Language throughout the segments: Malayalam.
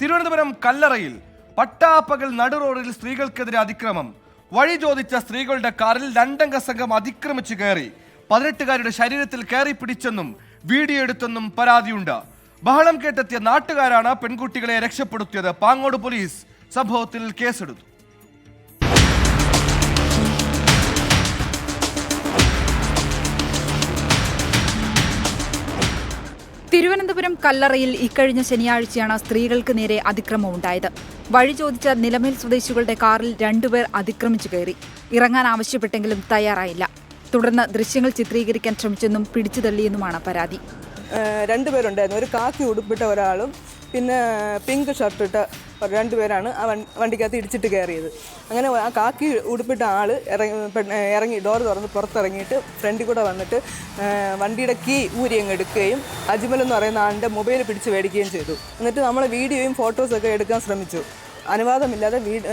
തിരുവനന്തപുരം കല്ലറയിൽ പട്ടാപ്പകൽ നടുറോഡിൽ സ്ത്രീകൾക്കെതിരെ അതിക്രമം. വഴി ചോദിച്ച സ്ത്രീകളുടെ കാറിൽ രണ്ടംഗ സംഘം അതിക്രമിച്ചു കയറി. പതിനെട്ടുകാരുടെ ശരീരത്തിൽ കയറി പിടിച്ചെന്നും വീഡിയോ എടുത്തെന്നും പരാതിയുണ്ട്. ബഹളം കേട്ടെത്തിയ നാട്ടുകാരാണ് പെൺകുട്ടികളെ രക്ഷപ്പെടുത്തിയത്. പാങ്ങോട് പോലീസ് സംഭവത്തിൽ കേസെടുത്തു. തിരുവനന്തപുരം കല്ലറയിൽ ഇക്കഴിഞ്ഞ ശനിയാഴ്ചയാണ് സ്ത്രീകൾക്ക് നേരെ അതിക്രമം ഉണ്ടായത് വഴി ചോദിച്ച നിലമേൽ സ്വദേശികളുടെ കാറിൽ രണ്ടുപേർ അതിക്രമിച്ചു കയറി. ഇറങ്ങാൻ ആവശ്യപ്പെട്ടെങ്കിലും തയ്യാറായില്ല. തുടർന്ന് ദൃശ്യങ്ങൾ ചിത്രീകരിക്കാൻ ശ്രമിച്ചെന്നും പിടിച്ചു തള്ളിയെന്നുമാണ് പരാതി. രണ്ടുപേരുണ്ടായിരുന്നു. ഒരു കാക്കി ഉടുപ്പിട്ട ഒരാളും പിന്നെ പിങ്ക് ഷർട്ടിട്ട ഒരു രണ്ടുപേരാണ് ആ വണ്ടിക്കകത്ത് ഇടിച്ചിട്ട് കയറിയത്. അങ്ങനെ ആ കാക്കി ഉടുപ്പിട്ട ആൾ ഇറങ്ങി ഇറങ്ങി ഡോർ തുറന്ന് പുറത്തിറങ്ങിയിട്ട് ഫ്രണ്ടിൽ കൂടെ വന്നിട്ട് വണ്ടിയുടെ കീ ഊരി അങ്ങ് എടുക്കുകയും അജ്മൽ എന്ന് പറയുന്ന ആളിന്റെ മൊബൈൽ പിടിച്ച് മേടിക്കുകയും ചെയ്തു. എന്നിട്ട് നമ്മൾ വീഡിയോയും ഫോട്ടോസൊക്കെ എടുക്കാൻ ശ്രമിച്ചു. അനുവാദമില്ലാതെ വീട്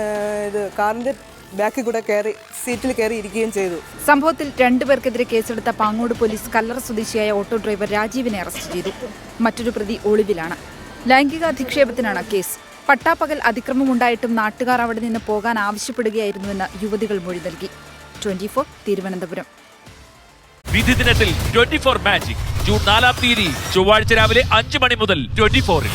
ഇത് കാറിന്റെ ബാക്കിൽ കൂടെ കയറി സീറ്റിൽ കയറി ഇരിക്കുകയും ചെയ്തു. സംഭവത്തിൽ രണ്ടുപേർക്കെതിരെ കേസെടുത്ത പാങ്ങോട് പോലീസ് കല്ലറ സ്വദേശിയായ ഓട്ടോ ഡ്രൈവർ രാജീവിനെ അറസ്റ്റ് ചെയ്തു. മറ്റൊരു പ്രതി ഒളിവിലാണ്. ലൈംഗിക അധിക്ഷേപത്തിനാണ് കേസ്. പട്ടാപ്പകൽ അതിക്രമമുണ്ടായിട്ടും നാട്ടുകാർ അവിടെ നിന്ന് പോകാൻ ആവശ്യപ്പെടുകയായിരുന്നുവെന്ന് യുവതികൾ മൊഴി നൽകി. Twenty four Thiruvananthapuram. വിധി ദിനത്തിൽ ട്വന്റി ഫോർ മാജിക്. ജൂൺ നാലാം തീയതി ചൊവ്വാഴ്ച രാവിലെ അഞ്ച് മണി മുതൽ ട്വന്റി ഫോറിൽ